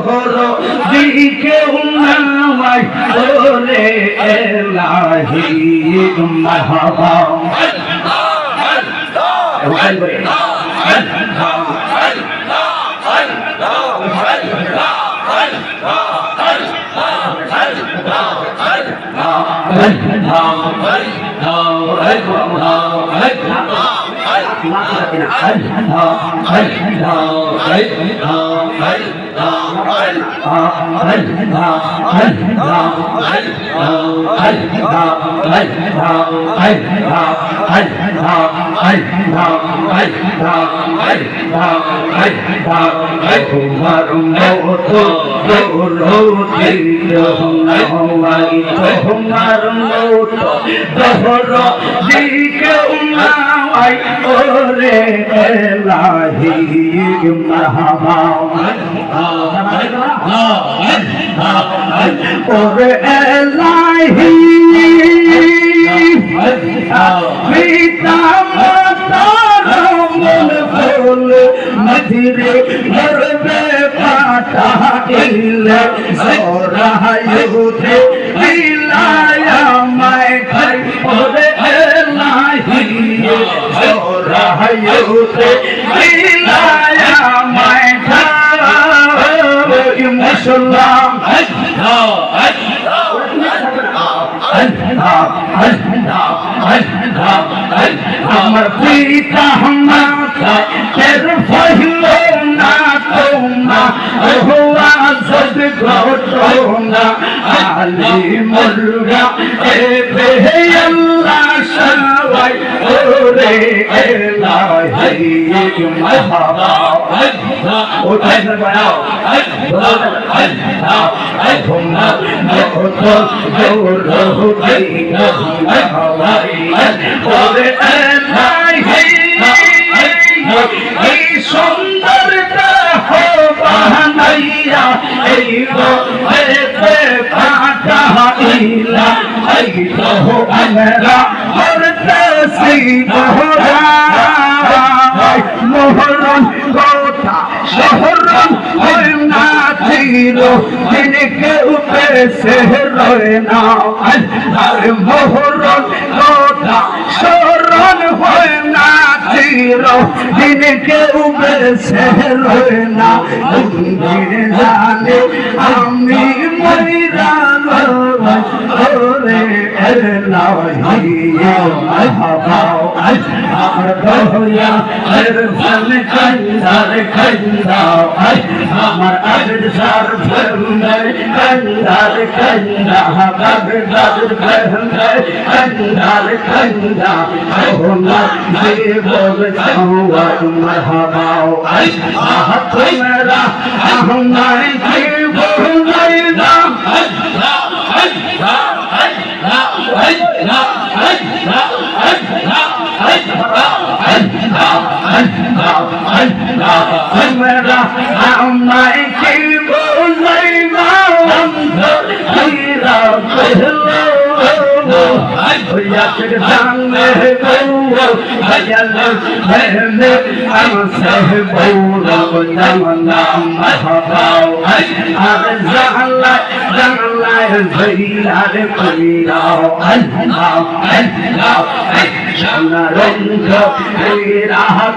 হলো দিকে উন্নামাই ওরে এলাহি মাহবা করে তোমার মতো তোমার মতো দহর দিকে উমাই ওরে এলাহি মাহবা ওরে এলাহি পিতা মাতার মন ফুল মধিরে মরবে পাটা ইলে সরায়ুতে মুসলমান আমার পিতা মাতা তের ফহিল না তোমরা, হুয়া সদ ঘটনা, আলি মুর্গা এ বেহে সবাই ওরে এলাহি মাহবা ও টাইগার বানাও তোমরা মত জোর ওরে এলাহি এই সুন্দরতা ছিল, দিনকে উপেছে রয় না। আর মোহরম গোটা শহরম হয় না ছিল দিনকে উপেছে রয় না। মন্দির জানে আমি মরিরা ওরে এলাহি মাহবাও আমার দহয়া এর ফল কন্দার কন্দাও আমার আজদ সার ফলন্দর কন্দার কন্দা বাগ বাগ ফলন্দর কন্দার কন্দা ওনা দেবগ চাওয়া মাহবাও আহ তোমরা আহমাই দেবগ নাইলা আমরা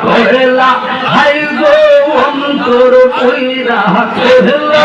কইলা হাই গো অন্তর কইরা কইলা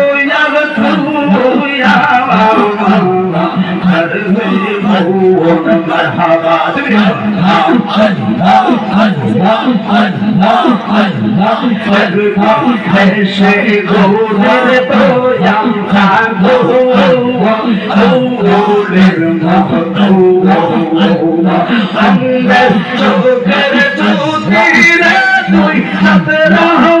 আমরা চোখের চুতিরে তুই হাত রহবা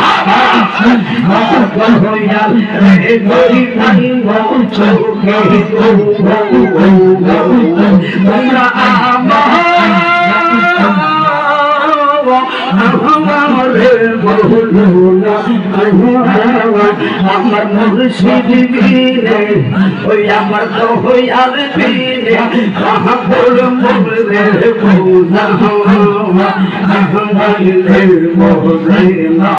তোমরা আমার মুর্শিদ বিনে ওই আমার তো হইয়াল বিনে কাহা বল মোরে আমার মোরে না